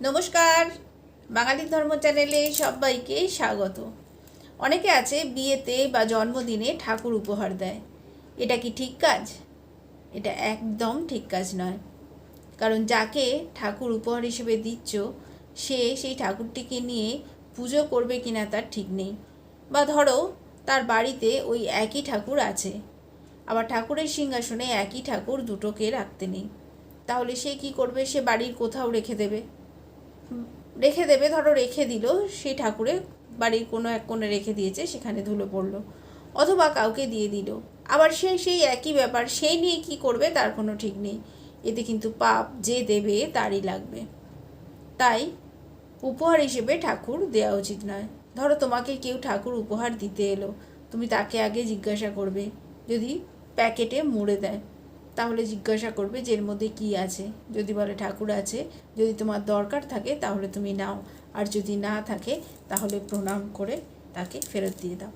নমস্কার। বাঙালি ধর্ম চ্যানেলে সবাইকে স্বাগত। অনেকে আছে বিয়েতে বা জন্মদিনে ঠাকুর উপহার দেয়। এটা কি ঠিক কাজ? এটা একদম ঠিক কাজ নয়। কারণ যাকে ঠাকুর উপহার হিসেবে দিচ্ছ, সে সেই ঠাকুরটিকে নিয়ে পুজো করবে কিনা তার ঠিক নেই। বা ধরো, তার বাড়িতে ওই একই ঠাকুর আছে। আবার ঠাকুরের সিংহাসনে একই ঠাকুর দুটোকে রাখতে নেই। তাহলে সে কি করবে? সে বাড়ির কোথাও রেখে দেবে। রেখে দেবে, ধরো রেখে দিল, সেই ঠাকুরে বাড়ির কোনো এক কোণে রেখে দিয়েছে, সেখানে ধুলো পড়ল। অথবা কাউকে দিয়ে দিল। আবার সে সেই একই ব্যাপার, সেই নিয়ে কি করবে তার কোনো ঠিক নেই। এতে কিন্তু পাপ যে দেবে তারই লাগবে। তাই উপহার হিসেবে ঠাকুর দেওয়া উচিত নয়। ধরো তোমাকে কেউ ঠাকুর উপহার দিতে এলো, তুমি তাকে আগে জিজ্ঞাসা করবে, যদি প্যাকেটে মুড়ে দেয়। তাহলে জিজ্ঞাসা করবে যে এর মধ্যে কী আছে। যদি বলে ঠাকুর আছে, যদি তোমার দরকার থাকে তাহলে তুমি নাও। আর যদি না থাকে তাহলে প্রণাম করে তাকে ফেরত দিয়ে দাও।